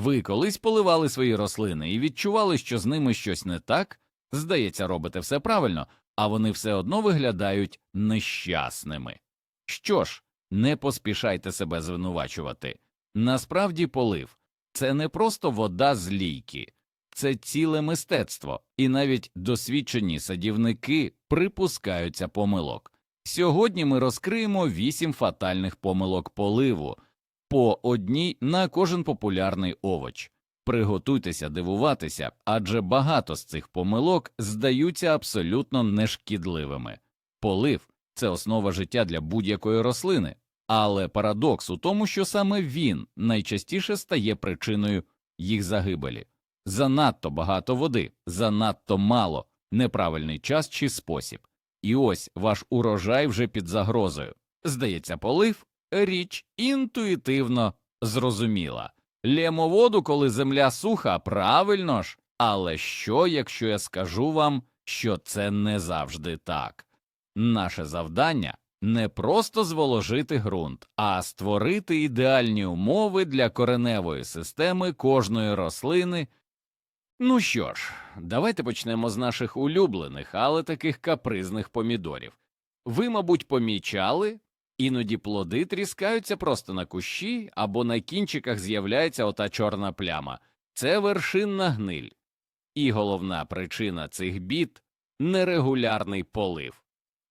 Ви колись поливали свої рослини і відчували, що з ними щось не так? Здається, робите все правильно, а вони все одно виглядають нещасними. Що ж, не поспішайте себе звинувачувати. Насправді полив це не просто вода з лійки, це ціле мистецтво, і навіть досвідчені садівники припускаються помилок. Сьогодні ми розкриємо вісім фатальних помилок поливу, по одній на кожен популярний овоч. Приготуйтеся дивуватися, адже багато з цих помилок здаються абсолютно нешкідливими. Полив це основа життя для будь-якої рослини, але парадокс у тому, що саме він найчастіше стає причиною їх загибелі. Занадто багато води, занадто мало, неправильний час чи спосіб. І ось ваш урожай вже під загрозою. Здається, полив річ інтуїтивно зрозуміла. Лємо воду, коли земля суха, правильно ж. Але що, якщо я скажу вам, що це не завжди так? Наше завдання не просто зволожити ґрунт, а створити ідеальні умови для кореневої системи кожної рослини. Ну що ж, давайте почнемо з наших улюблених, але таких капризних помідорів. Ви, мабуть, помічали, іноді плоди тріскаються просто на кущі або на кінчиках з'являється ота чорна пляма. Це вершинна гниль. І головна причина цих бід нерегулярний полив.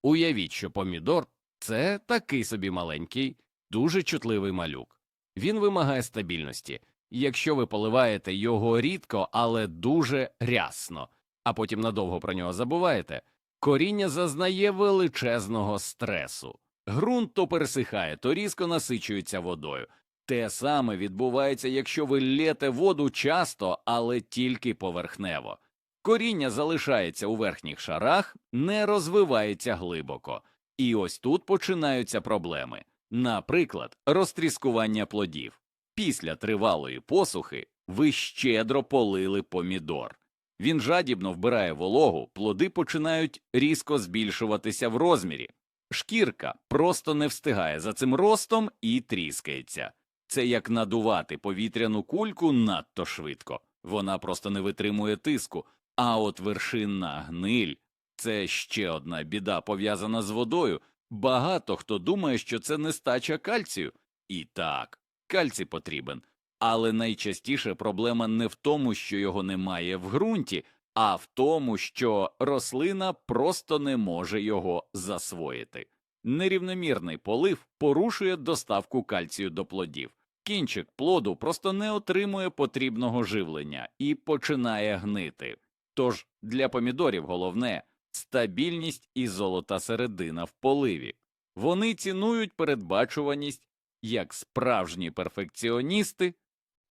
Уявіть, що помідор це такий собі маленький, дуже чутливий малюк. Він вимагає стабільності. Якщо ви поливаєте його рідко, але дуже рясно, а потім надовго про нього забуваєте, коріння зазнає величезного стресу. Ґрунт то пересихає, то різко насичується водою. Те саме відбувається, якщо ви лєте воду часто, але тільки поверхнево. Коріння залишається у верхніх шарах, не розвивається глибоко. І ось тут починаються проблеми. Наприклад, розтріскування плодів. Після тривалої посухи ви щедро полили помідор. Він жадібно вбирає вологу, плоди починають різко збільшуватися в розмірі. Шкірка просто не встигає за цим ростом і тріскається. Це як надувати повітряну кульку надто швидко. Вона просто не витримує тиску. А от вершинна гниль це ще одна біда пов'язана з водою. Багато хто думає, що це нестача кальцію. І так, кальцій потрібен. Але найчастіше проблема не в тому, що його немає в ґрунті, а в тому, що рослина просто не може його засвоїти. Нерівномірний полив порушує доставку кальцію до плодів. Кінчик плоду просто не отримує потрібного живлення і починає гнити. Тож для помідорів головне стабільність і золота середина в поливі. Вони цінують передбачуваність як справжні перфекціоністи.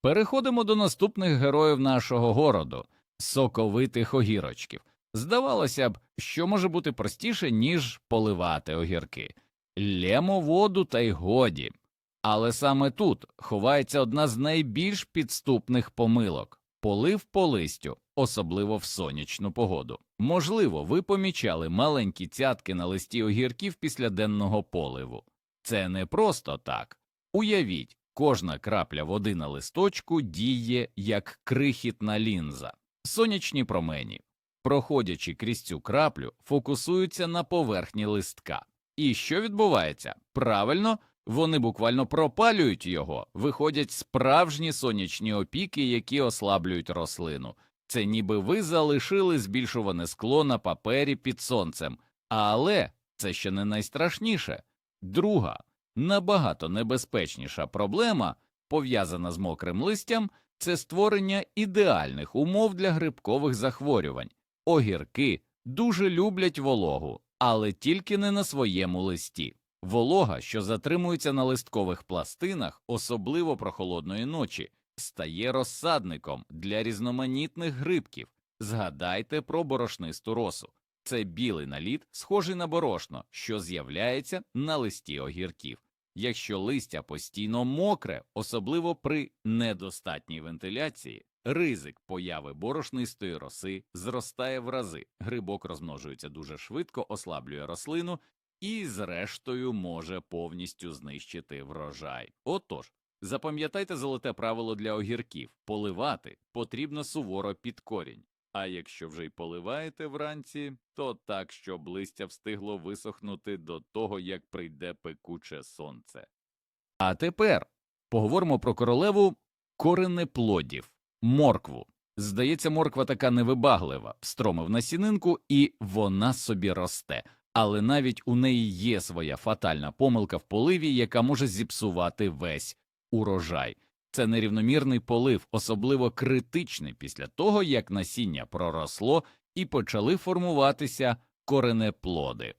Переходимо до наступних героїв нашого городу соковитих огірочків. Здавалося б, що може бути простіше, ніж поливати огірки. Лємо воду та й годі. Але саме тут ховається одна з найбільш підступних помилок полив по листю, особливо в сонячну погоду. Можливо, ви помічали маленькі цятки на листі огірків після денного поливу. Це не просто так. Уявіть, кожна крапля води на листочку діє як крихітна лінза. Сонячні промені, проходячи крізь цю краплю, фокусуються на поверхні листка. І що відбувається? Правильно, вони буквально пропалюють його, виходять справжні сонячні опіки, які ослаблюють рослину. Це ніби ви залишили збільшуване скло на папері під сонцем, але це ще не найстрашніше. Друга, набагато небезпечніша проблема, пов'язана з мокрим листям, це створення ідеальних умов для грибкових захворювань. Огірки дуже люблять вологу, але тільки не на своєму листі. Волога, що затримується на листкових пластинах, особливо прохолодної ночі, стає розсадником для різноманітних грибків. Згадайте про борошнисту росу. Це білий наліт, схожий на борошно, що з'являється на листі огірків. Якщо листя постійно мокре, особливо при недостатній вентиляції, ризик появи борошнистої роси зростає в рази. Грибок розмножується дуже швидко, ослаблює рослину і, зрештою, може повністю знищити врожай. Отож, Запам'ятайте золоте правило для огірків поливати потрібно суворо під корінь. А якщо вже й поливаєте вранці, то так, щоб листя встигло висохнути до того, як прийде пекуче сонце. А тепер поговоримо про королеву коренеплодів моркву. Здається, морква така невибаглива, встромив насінинку, і вона собі росте. Але навіть у неї є своя фатальна помилка в поливі, яка може зіпсувати весь урожай. Це нерівномірний полив, особливо критичний після того, як насіння проросло і почали формуватися коренеплоди.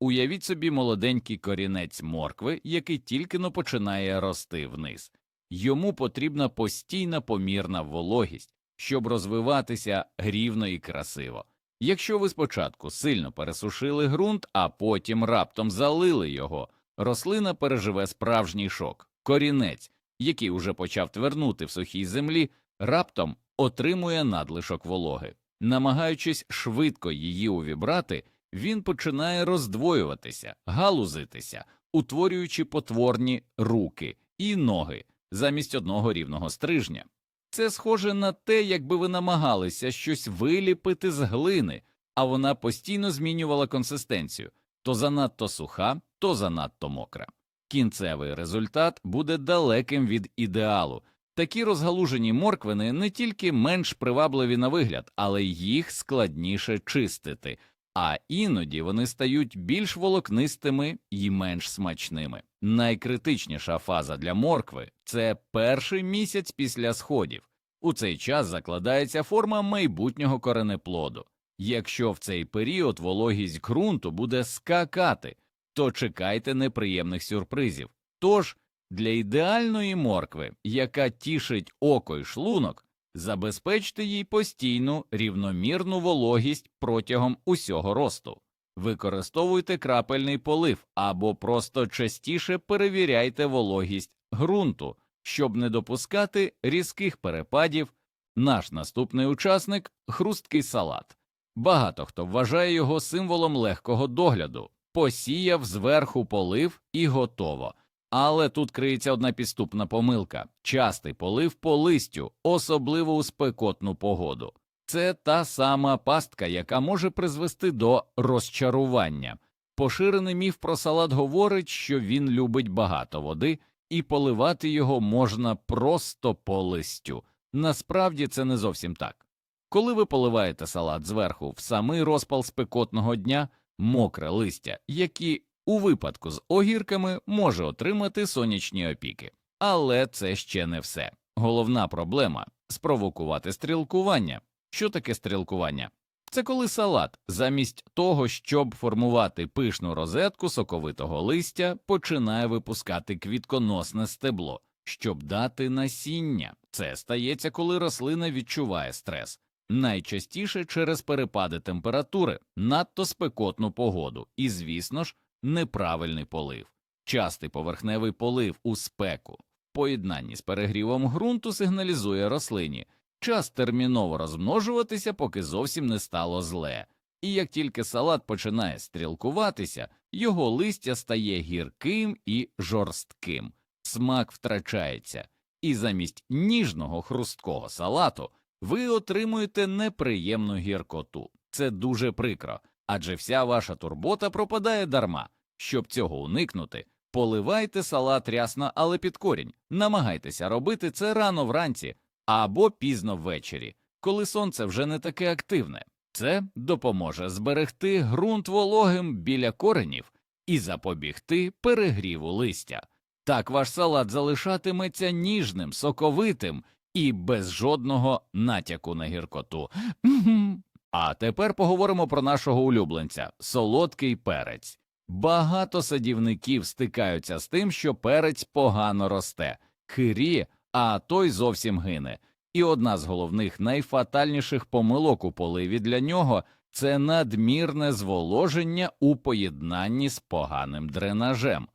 Уявіть собі молоденький корінець моркви, який тільки но починає рости вниз. Йому потрібна постійна помірна вологість, щоб розвиватися рівно і красиво. Якщо ви спочатку сильно пересушили ґрунт, а потім раптом залили його, рослина переживе справжній шок. Корінець, який уже почав твернути в сухій землі, раптом отримує надлишок вологи. Намагаючись швидко її увібрати, він починає роздвоюватися, галузитися, утворюючи потворні руки і ноги замість одного рівного стрижня. Це схоже на те, якби ви намагалися щось виліпити з глини, а вона постійно змінювала консистенцію то занадто суха, то занадто мокра. Кінцевий результат буде далеким від ідеалу. Такі розгалужені морквини не тільки менш привабливі на вигляд, але їх складніше чистити, а іноді вони стають більш волокнистими і менш смачними. Найкритичніша фаза для моркви це перший місяць після сходів. У цей час закладається форма майбутнього коренеплоду. Якщо в цей період вологість ґрунту буде скакати, то чекайте неприємних сюрпризів. Тож для ідеальної моркви, яка тішить око й шлунок, забезпечте їй постійну рівномірну вологість протягом усього росту. Використовуйте крапельний полив або просто частіше перевіряйте вологість ґрунту, щоб не допускати різких перепадів. Наш наступний учасник хрусткий салат. Багато хто вважає його символом легкого догляду, посіяв зверху полив і готово. Але тут криється одна підступна помилка частий полив по листю, особливо у спекотну погоду. Це та сама пастка, яка може призвести до розчарування. Поширений міф про салат говорить, що він любить багато води, і поливати його можна просто по листю. Насправді це не зовсім так. Коли ви поливаєте салат зверху в самий розпал спекотного дня, мокре листя, які у випадку з огірками може отримати сонячні опіки. Але це ще не все. Головна проблема спровокувати стрілкування. Що таке стрілкування? Це коли салат, замість того, щоб формувати пишну розетку соковитого листя, починає випускати квітконосне стебло, щоб дати насіння. Це стається, коли рослина відчуває стрес, найчастіше через перепади температури, надто спекотну погоду і, звісно ж, неправильний полив. Частий поверхневий полив у спеку поєднанні з перегрівом ґрунту сигналізує рослині час терміново розмножуватися, поки зовсім не стало зле. І як тільки салат починає стрілкуватися, його листя стає гірким і жорстким, смак втрачається, і замість ніжного хрусткого салату ви отримуєте неприємну гіркоту. Це дуже прикро, адже вся ваша турбота пропадає дарма. Щоб цього уникнути, поливайте салат рясно, але під корінь. Намагайтеся робити це рано вранці або пізно ввечері, коли сонце вже не таке активне. Це допоможе зберегти ґрунт вологим біля коренів і запобігти перегріву листя. Так ваш салат залишатиметься ніжним, соковитим і без жодного натяку на гіркоту. А тепер поговоримо про нашого улюбленця солодкий перець. Багато садівників стикаються з тим, що перець погано росте, хиріє, а той зовсім гине. І одна з головних найфатальніших помилок у поливі для нього це надмірне зволоження у поєднанні з поганим дренажем.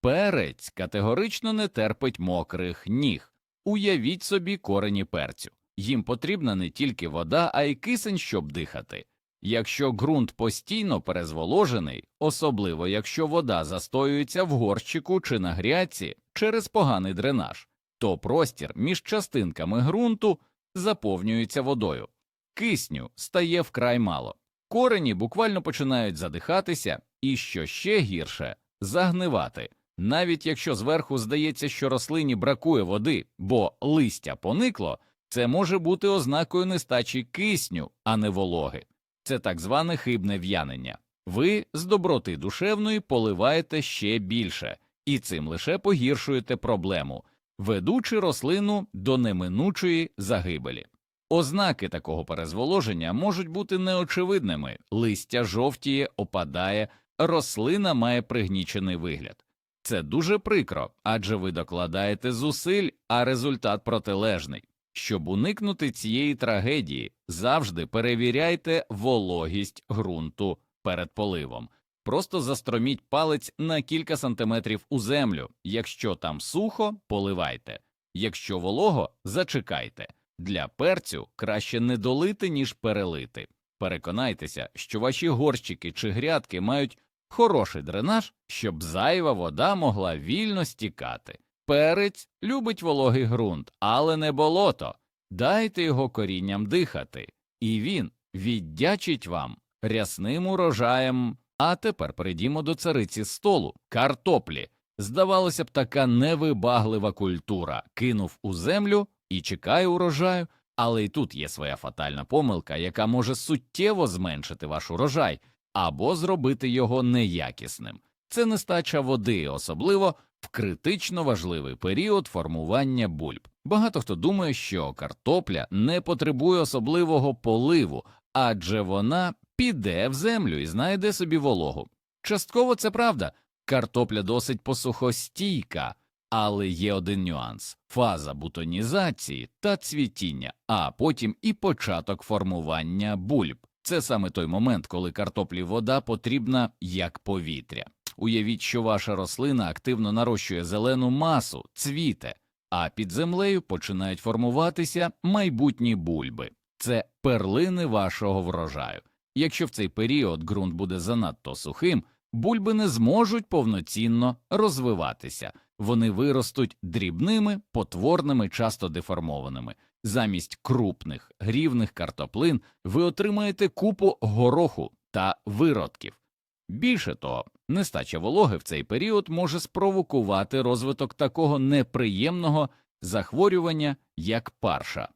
Перець категорично не терпить мокрих ніг. Уявіть собі корені перцю. Їм потрібна не тільки вода, а й кисень, щоб дихати. Якщо ґрунт постійно перезволожений, особливо якщо вода застоюється в горщику чи на грядці через поганий дренаж, то простір між частинками ґрунту заповнюється водою. Кисню стає вкрай мало. Корені буквально починають задихатися і, що ще гірше, загнивати. Навіть якщо зверху здається, що рослині бракує води, бо листя поникло, це може бути ознакою нестачі кисню, а не вологи. Це так зване хибне в'янення. Ви з доброти душевної поливаєте ще більше, і цим лише погіршуєте проблему, ведучи рослину до неминучої загибелі. Ознаки такого перезволоження можуть бути неочевидними листя жовтіє, опадає, рослина має пригнічений вигляд. Це дуже прикро, адже ви докладаєте зусиль, а результат протилежний. Щоб уникнути цієї трагедії, завжди перевіряйте вологість ґрунту перед поливом. Просто застроміть палець на кілька сантиметрів у землю. Якщо там сухо, поливайте. Якщо волого, зачекайте. Для перцю краще не долити, ніж перелити. Переконайтеся, що ваші горщики чи грядки мають хороший дренаж, щоб зайва вода могла вільно стікати. Перець любить вологий ґрунт, але не болото. Дайте його корінням дихати, і він віддячить вам рясним урожаєм. А тепер перейдімо до цариці столу картоплі. Здавалося б, така невибаглива культура кинув у землю і чекає урожаю, але й тут є своя фатальна помилка, яка може суттєво зменшити ваш урожай або зробити його неякісним. Це нестача води, особливо в критично важливий період формування бульб. Багато хто думає, що картопля не потребує особливого поливу, адже вона піде в землю і знайде собі вологу. Частково це правда, картопля досить посухостійка, але є один нюанс фаза бутонізації та цвітіння, а потім і початок формування бульб. Це саме той момент, коли картоплі вода потрібна як повітря. Уявіть, що ваша рослина активно нарощує зелену масу, цвіте, а під землею починають формуватися майбутні бульби. Це перлини вашого врожаю. Якщо в цей період ґрунт буде занадто сухим, бульби не зможуть повноцінно розвиватися, вони виростуть дрібними, потворними, часто деформованими. Замість крупних грівних картоплин ви отримаєте купу гороху та виродків. Більше того, нестача вологи в цей період може спровокувати розвиток такого неприємного захворювання, як парша.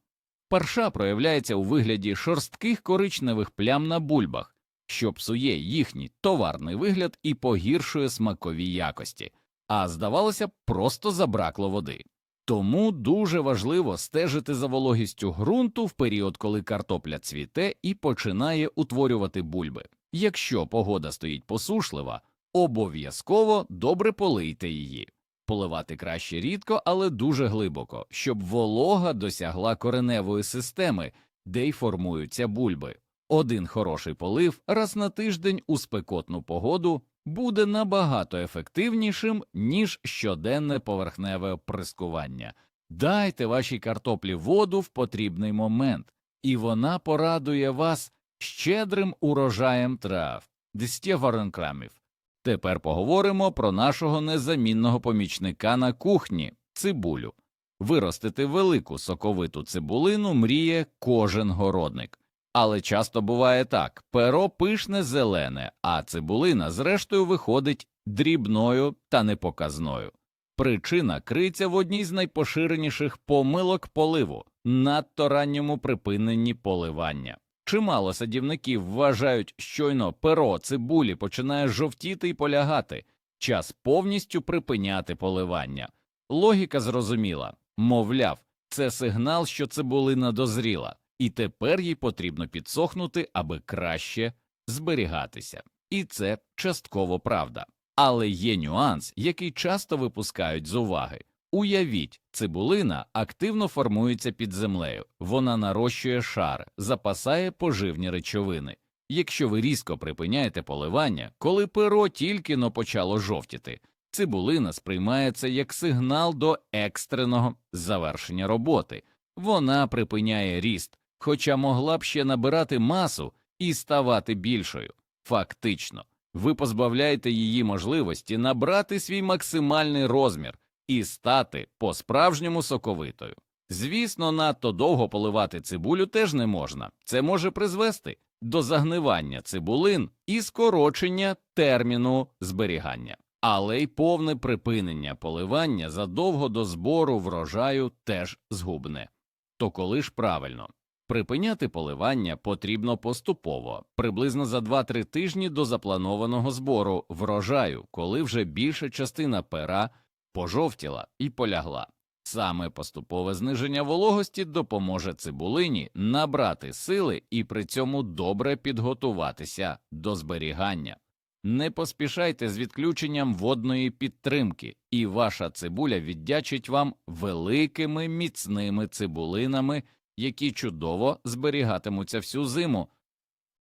Парша проявляється у вигляді шорстких коричневих плям на бульбах, що псує їхній товарний вигляд і погіршує смакові якості, а здавалося б, просто забракло води. Тому дуже важливо стежити за вологістю ґрунту в період, коли картопля цвіте і починає утворювати бульби. Якщо погода стоїть посушлива, обов'язково добре полийте її. Поливати краще рідко, але дуже глибоко, щоб волога досягла кореневої системи, де й формуються бульби. Один хороший полив раз на тиждень у спекотну погоду буде набагато ефективнішим, ніж щоденне поверхневе оприскування. Дайте вашій картоплі воду в потрібний момент, і вона порадує вас щедрим урожаєм трав, дистєваренкрамів. Тепер поговоримо про нашого незамінного помічника на кухні цибулю. Виростити велику соковиту цибулину мріє кожен городник. Але часто буває так перо пишне зелене, а цибулина зрештою виходить дрібною та непоказною. Причина криться в одній з найпоширеніших помилок поливу надто ранньому припиненні поливання. Чимало садівників вважають, щойно перо цибулі починає жовтіти і полягати, час повністю припиняти поливання. Логіка зрозуміла мовляв, це сигнал, що цибулина дозріла, і тепер їй потрібно підсохнути, аби краще зберігатися. І це частково правда. Але є нюанс, який часто випускають з уваги. Уявіть, цибулина активно формується під землею, вона нарощує шар, запасає поживні речовини. Якщо ви різко припиняєте поливання, коли перо тільки но почало жовтіти, цибулина сприймається як сигнал до екстреного завершення роботи. Вона припиняє ріст, хоча могла б ще набирати масу і ставати більшою. Фактично, ви позбавляєте її можливості набрати свій максимальний розмір, і стати по-справжньому соковитою. Звісно, надто довго поливати цибулю теж не можна. Це може призвести до загнивання цибулин і скорочення терміну зберігання, але й повне припинення поливання задовго до збору врожаю теж згубне. То коли ж правильно? Припиняти поливання потрібно поступово, приблизно за 2-3 тижні до запланованого збору врожаю, коли вже більша частина пера пожовтіла і полягла. Саме поступове зниження вологості допоможе цибулині набрати сили і при цьому добре підготуватися до зберігання. Не поспішайте з відключенням водної підтримки, і ваша цибуля віддячить вам великими міцними цибулинами, які чудово зберігатимуться всю зиму.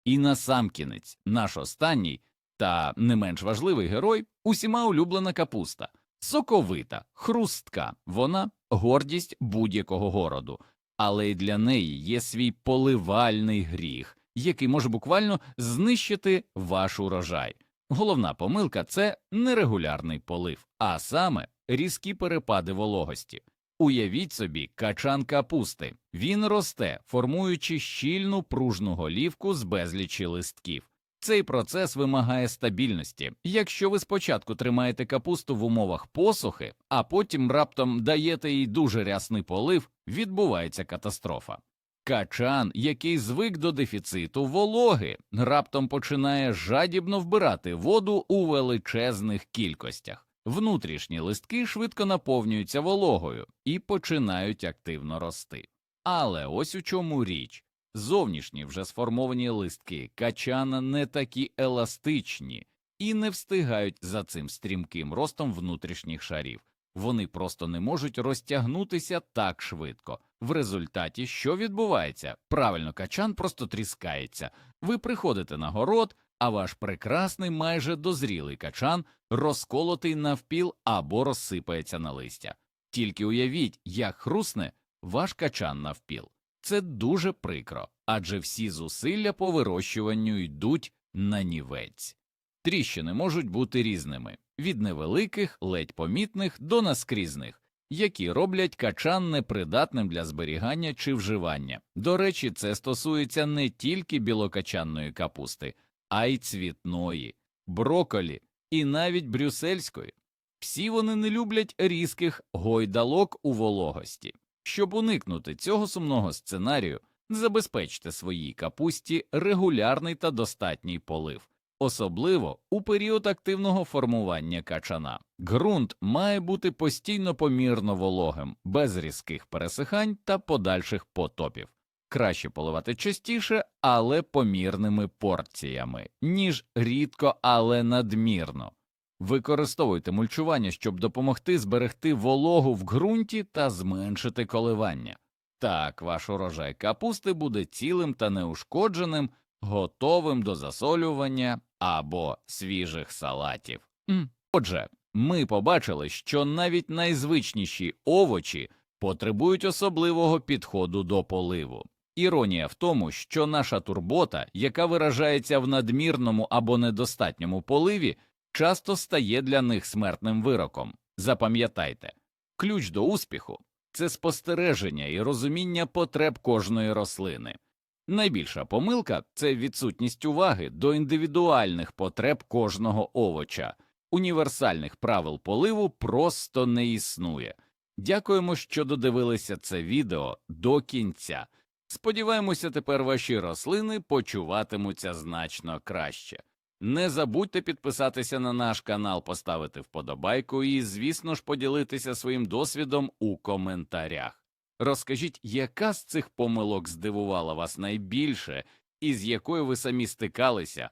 І насамкінець, наш останній та не менш важливий герой усіма улюблена капуста. Соковита, хрустка, вона гордість будь-якого городу, але й для неї є свій поливальний гріх, який може буквально знищити ваш урожай. Головна помилка це нерегулярний полив, а саме різкі перепади вологості. Уявіть собі качан капусти. Він росте, формуючи щільну пружну голівку з безлічі листків. Цей процес вимагає стабільності. Якщо ви спочатку тримаєте капусту в умовах посухи, а потім раптом даєте їй дуже рясний полив, відбувається катастрофа. Качан, який звик до дефіциту вологи, раптом починає жадібно вбирати воду у величезних кількостях. Внутрішні листки швидко наповнюються вологою і починають активно рости. Але ось у чому річ. Зовнішні вже сформовані листки качана не такі еластичні і не встигають за цим стрімким ростом внутрішніх шарів. Вони просто не можуть розтягнутися так швидко. В результаті що відбувається? Правильно, качан просто тріскається. Ви приходите на город, а ваш прекрасний майже дозрілий качан розколотий навпіл або розсипається на листя. Тільки уявіть, як хрусне ваш качан навпіл. Це дуже прикро, адже всі зусилля по вирощуванню йдуть на нівець. Тріщини можуть бути різними від невеликих, ледь помітних до наскрізних, які роблять качан непридатним для зберігання чи вживання. До речі, це стосується не тільки білокачанної капусти, а й цвітної, броколі і навіть брюссельської. Всі вони не люблять різких гойдалок у вологості. Щоб уникнути цього сумного сценарію, забезпечте своїй капусті регулярний та достатній полив, особливо у період активного формування качана. Ґрунт має бути постійно помірно вологим, без різких пересихань та подальших потопів. Краще поливати частіше, але помірними порціями, ніж рідко, але надмірно. Використовуйте мульчування, щоб допомогти зберегти вологу в ґрунті та зменшити коливання. Так ваш урожай капусти буде цілим та неушкодженим, готовим до засолювання або свіжих салатів. Отже, ми побачили, що навіть найзвичніші овочі потребують особливого підходу до поливу. Іронія в тому, що наша турбота, яка виражається в надмірному або недостатньому поливі, часто стає для них смертним вироком. Запам'ятайте, ключ до успіху це спостереження і розуміння потреб кожної рослини. Найбільша помилка це відсутність уваги до індивідуальних потреб кожного овоча. Універсальних правил поливу просто не існує. Дякуємо, що додивилися це відео до кінця. Сподіваємося, тепер ваші рослини почуватимуться значно краще. Не забудьте підписатися на наш канал, поставити вподобайку і, звісно ж, поділитися своїм досвідом у коментарях. Розкажіть, яка з цих помилок здивувала вас найбільше і з якою ви самі стикалися,